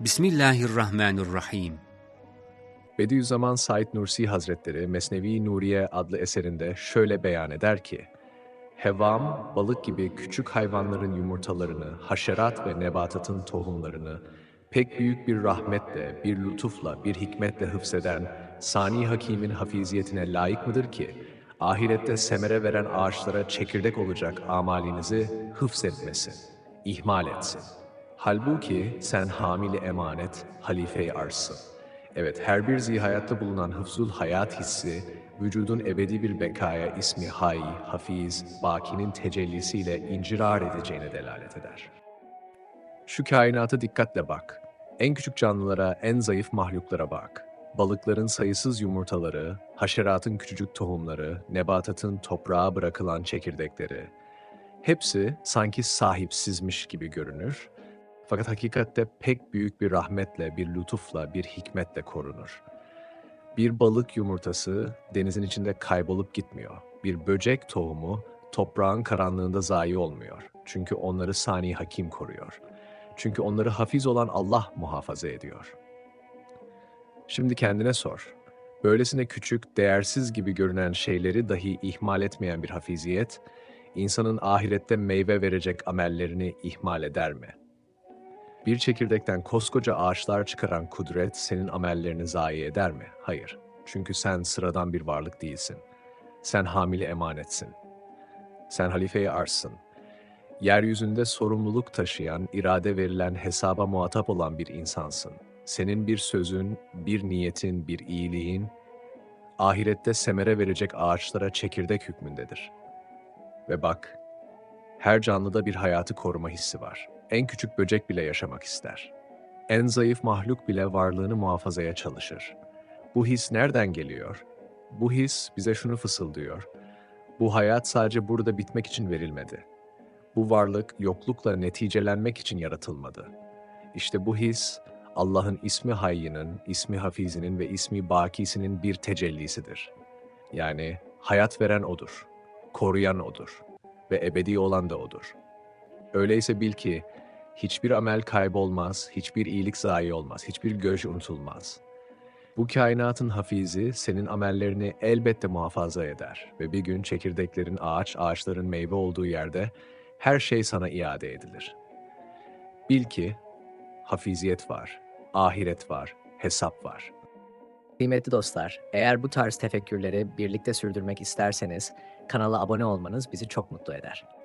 Bismillahirrahmanirrahim. Bediüzzaman Said Nursi Hazretleri Mesnevi Nuriye adlı eserinde şöyle beyan eder ki, Hevam, balık gibi küçük hayvanların yumurtalarını, haşerat ve nebatatın tohumlarını, pek büyük bir rahmetle, bir lütufla, bir hikmetle hıfzeden Sani Hakim'in hafiziyetine layık mıdır ki, ahirette semere veren ağaçlara çekirdek olacak amalinizi hıfzetmesin, ihmal etsin. Halbuki sen hamili emanet, halife-i arzsın. Evet, her bir zihayatta bulunan hıfzul hayat hissi, vücudun ebedi bir bekaya ismi hay, hafiz, bakinin tecellisiyle incirar edeceğine delalet eder. Şu kainata dikkatle bak. En küçük canlılara, en zayıf mahluklara bak. Balıkların sayısız yumurtaları, haşeratın küçücük tohumları, nebatatın toprağa bırakılan çekirdekleri. Hepsi sanki sahipsizmiş gibi görünür. Fakat hakikatte pek büyük bir rahmetle, bir lütufla, bir hikmetle korunur. Bir balık yumurtası denizin içinde kaybolup gitmiyor. Bir böcek tohumu toprağın karanlığında zayi olmuyor. Çünkü onları sani hakim koruyor. Çünkü onları hafiz olan Allah muhafaza ediyor. Şimdi kendine sor. Böylesine küçük, değersiz gibi görünen şeyleri dahi ihmal etmeyen bir hafiziyet, insanın ahirette meyve verecek amellerini ihmal eder mi? Bir çekirdekten koskoca ağaçlar çıkaran kudret senin amellerini zayi eder mi? Hayır. Çünkü sen sıradan bir varlık değilsin. Sen hamile emanetsin. Sen halife-i arzsın. Yeryüzünde sorumluluk taşıyan, irade verilen, hesaba muhatap olan bir insansın. Senin bir sözün, bir niyetin, bir iyiliğin, ahirette semere verecek ağaçlara çekirdek hükmündedir. Ve bak, her canlıda bir hayatı koruma hissi var. En küçük böcek bile yaşamak ister. En zayıf mahluk bile varlığını muhafazaya çalışır. Bu his nereden geliyor? Bu his bize şunu fısıldıyor. Bu hayat sadece burada bitmek için verilmedi. Bu varlık yoklukla neticelenmek için yaratılmadı. İşte bu his Allah'ın ismi hayyinin, ismi hafizinin ve ismi bakisinin bir tecellisidir. Yani hayat veren O'dur, koruyan O'dur ve ebedi olan da O'dur. Öyleyse bil ki hiçbir amel kaybolmaz, hiçbir iyilik zayi olmaz, hiçbir görüş unutulmaz. Bu kainatın hafizi senin amellerini elbette muhafaza eder ve bir gün çekirdeklerin ağaç, ağaçların meyve olduğu yerde her şey sana iade edilir. Bil ki hafiziyet var, ahiret var, hesap var. Kıymetli dostlar, eğer bu tarz tefekkürleri birlikte sürdürmek isterseniz kanala abone olmanız bizi çok mutlu eder.